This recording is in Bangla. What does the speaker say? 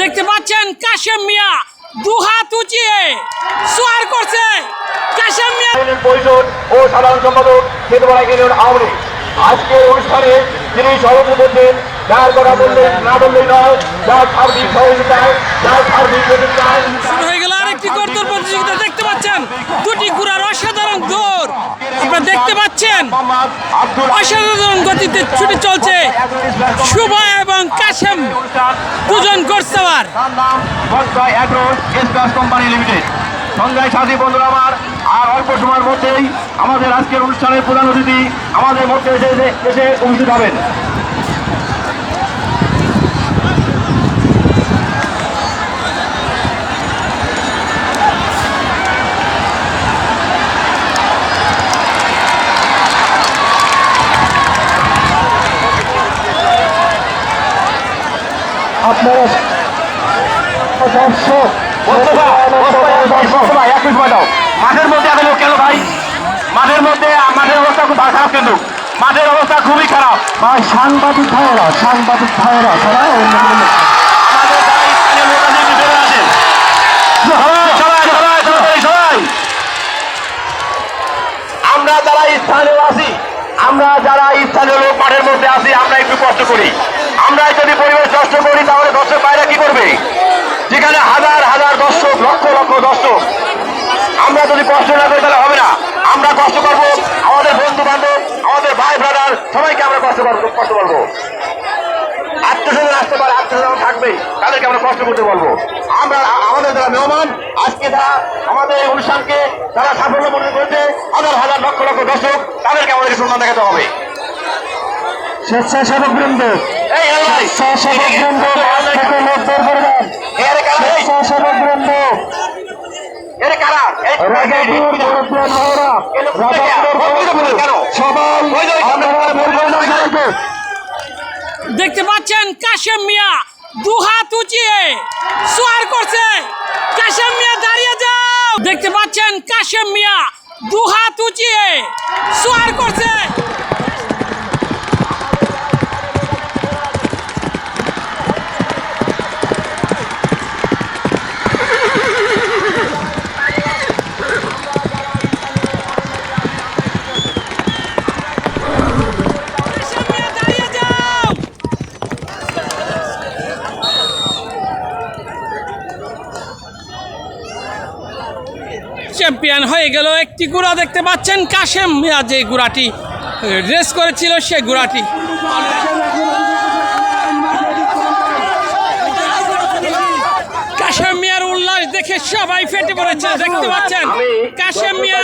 দেখতে পাচ্ছেন কাশেম মিয়া দু হাত উঁচিয়ে সোয়ার করছে। কাশেম মিয়া পরিষদ ও সাধারণ সম্পাদক খেতপাড়া ইউনিয়ন আওয়ামী লীগ। আজকের অনুষ্ঠানে যিনি সভাপতি করছেন যার কথা বললেন না বললেই নয়। যার সার্বিক সহযোগিতায় যার সার্বিক শুরু হয়ে গেল আরেকটি গর্দর প্রতিযোগিতা। দেখতে পাচ্ছেন দুটি ঘোড়ার অসাধারণ দৌড়। আপনারা দেখতে পাচ্ছেন অসাধারণ গতিতে ছুটে চলছে শুভ এবং কাশেম। ঘোড়সাওয়ার। তার কোম্পানি লিমিটেড। সঞ্জয় সাথী বন্ধুরা আমার। আর অল্প সময়ের মধ্যেই আমাদের আজকের অনুষ্ঠানের প্রধান অতিথি আমাদের মধ্যে এসে- এসে উপস্থিত হবেন। আপনারা দর্শক মাঠের মধ্যে লোক কেন ভাই? মাঠের মধ্যে মাঠের অবস্থা খুব খারাপ কিন্তু। মাঠের অবস্থা খুবই খারাপ। ভাই সাংবাদিক ভাইয়েরা সাংবাদিক ভাইয়েরা তারা আমরা যারা স্থানীয় আছি আমরা যারা স্থানীয় লোক মাঠের মধ্যে আছি আমরা একটু কষ্ট করি। আমরা যদি পরিবেশ নষ্ট করি, তাহলে দর্শক বাইরে কি করবে? যেখানে হাজার হাজার দর্শক, লক্ষ লক্ষ দর্শক, আমরা যদি কষ্ট না করি, তাহলে হবে না। আমরা কষ্ট করব, আমাদের বন্ধু বান্ধব, আমাদের ভাই ব্রাদার সবাইকে আমরা কষ্ট করব কষ্ট করব। আত্মীয় আসতে পারে আত্মীয় থাকবে, তাদেরকে আমরা কষ্ট করতে বলব। আমরা, আমাদের যারা মেহমান, আজকে যারা আমাদের এই অনুষ্ঠানকে যারা সাফল্য মনে করেছে, হাজার হাজার লক্ষ লক্ষ দর্শক, তাদেরকে আমাদেরকে সম্মান দেখাতে হবে। স্বেচ্ছাসেবক বৃন্দ দেখতে পাচ্ছেন কাশেম মিয়া, দু হাত উঁচিয়ে সোয়ার করছে। কাশেম মিয়া, দাঁড়িয়ে যাও। দেখতে পাচ্ছেন কাশেম মিয়া, দু হাত উঁচিয়ে সোয়ার করছে কাশেম মিয়া দাঁড়িয়ে যাও চ্যাম্পিয়ন হয়ে গেল একটি গুড়া। দেখতে পাচ্ছেন কাশেম মিয়া যে গুড়াটি রেস করেছিল সে গুড়াটি। কাশেম মিয়ার উল্লাস দেখে সবাই ফেটে পড়েছে দেখতে পাচ্ছেন? কাশেম মিয়া